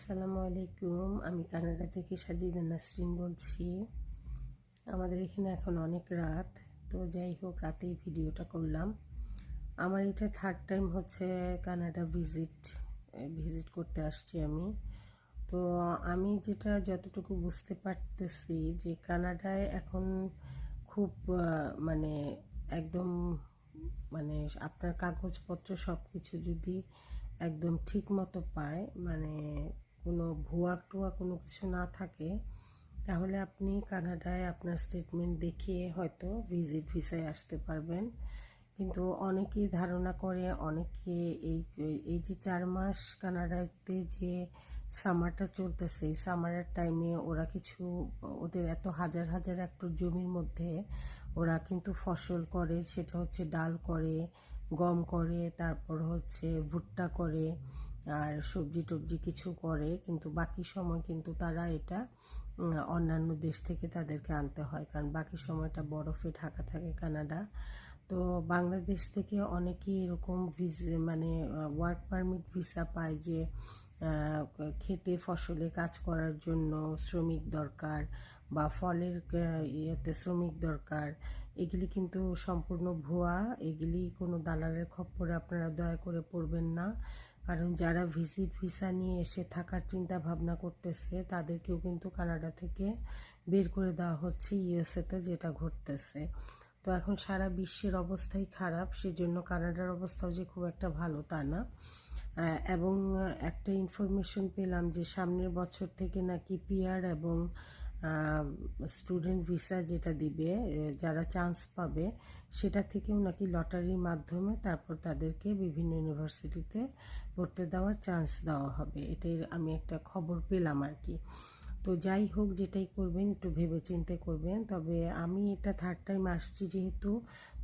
আসসালামু আলাইকুম। আমি কানাডা থেকে সাজিদা নাসরিন বলছি। আমাদের এখানে এখন অনেক রাত, তো যাই হোক, রাতেই ভিডিওটা করলাম। আমার এটা থার্ড টাইম হচ্ছে কানাডা ভিজিট ভিজিট করতে আসছি আমি। তো আমি যেটা যতটুকু বুঝতে পারতেছি যে কানাডায় এখন খুব মানে একদম মানে আপনার কাগজপত্র সব কিছু যদি একদম ঠিক মতো পায় মানে কোনো ভুয়া টুয়া কোনো কিছু না থাকে, তাহলে আপনি কানাডায় আপনার স্টেটমেন্ট দেখিয়ে হয়তো ভিজিট ভিসায় আসতে পারবেন। কিন্তু অনেকেই ধারণা করে, অনেকে এই এই যে চার মাস কানাডাতে যে সামারটা চলতেছে, এই সামারের টাইমে ওরা কিছু, ওদের এত হাজার হাজার একটু জমির মধ্যে ওরা কিন্তু ফসল করে, সেটা হচ্ছে ডাল করে, গম করে, তারপর হচ্ছে ভুট্টা করে। আর সবজি টবজি কিছু করে, কিন্তু বাকি সময় কিন্তু তারা এটা অন্যান্য দেশ থেকে তাদেরকে আনতে হয়। কারণ বাকি সময়টা বরফে ঢাকা থাকে কানাডা। তো বাংলাদেশ থেকে অনেকেই এরকম ভিস মানে ওয়ার্ক পারমিট ভিসা পায় যে খেতে ফসলে কাজ করার জন্য শ্রমিক দরকার বা ফলের ইয়েতে শ্রমিক দরকার। এগুলি কিন্তু সম্পূর্ণ ভুয়া। এগুলি কোনো দালালের খপ্পরে আপনারা দয়া করে পড়বেন না। কারণ যারা ভিজিট ভিসা নিয়ে এসে থাকার চিন্তা ভাবনা করতেছে, তাদেরকেও কিন্তু কানাডা থেকে বের করে দেওয়া হচ্ছে ইউএসএতে যেটা ঘটতেছে। তো এখন সারা বিশ্বের অবস্থাই খারাপ, সেজন্য কানাডার অবস্থাও যে খুব একটা ভালো তা না। এবং একটা ইনফরমেশন পেলাম যে সামনের বছর থেকে নাকি পিআর এবং স্টুডেন্ট ভিসা যেটা দিবে যারা চান্স পাবে, সেটা থেকেও নাকি লটারির মাধ্যমে তারপর তাদেরকে বিভিন্ন ইউনিভার্সিটিতে পড়তে দেওয়ার চান্স দেওয়া হবে। এটাই আমি একটা খবর পেলাম আর কি। তো যাই হোক যেটাই করবেন একটু ভেবে চিন্তে করবেন। তবে আমি এটা থার্ড টাইম আসছি যেহেতু,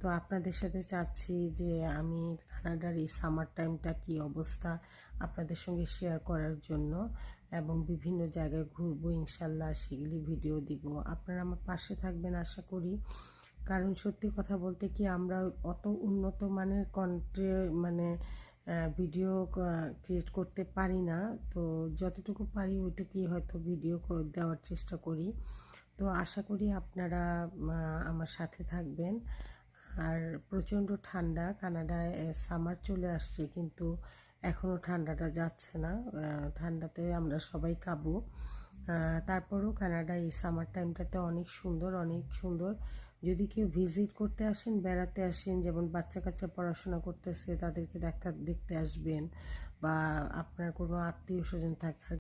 তো আপনাদের সাথে চাচ্ছি যে আমি কানাডার এই সামার টাইমটা কি অবস্থা আপনাদের সঙ্গে শেয়ার করার জন্য এবং বিভিন্ন জায়গায় ঘুরবো ইনশাল্লাহ, সেগুলি ভিডিও দিব। আপনারা আমার পাশে থাকবেন আশা করি। কারণ সত্যি কথা বলতে কি, আমরা অত উন্নত মানের কন্ট্রি মানে ভিডিও ক্রিয়েট করতে পারি না। তো যতটুকু পারি ওইটুকুই হয়তো ভিডিও দেওয়ার চেষ্টা করি। তো আশা করি আপনারা আমার সাথে থাকবেন। আর প্রচণ্ড ঠান্ডা, কানাডায় সামার চলে আসছে কিন্তু এখনও ঠান্ডাটা যাচ্ছে না। ঠান্ডাতে আমরা সবাই কাবু। তারপরেও কানাডা এই সামার টাইমটাতে অনেক সুন্দর অনেক সুন্দর। যদি কেউ ভিজিট করতে আসেন, বেড়াতে আসেন, যেমন বাচ্চা কাচ্চা পড়াশোনা করতেছে, তাদেরকে দেখা, দেখতে আসবেন বা আপনার কোনো আত্মীয় স্বজন থাকে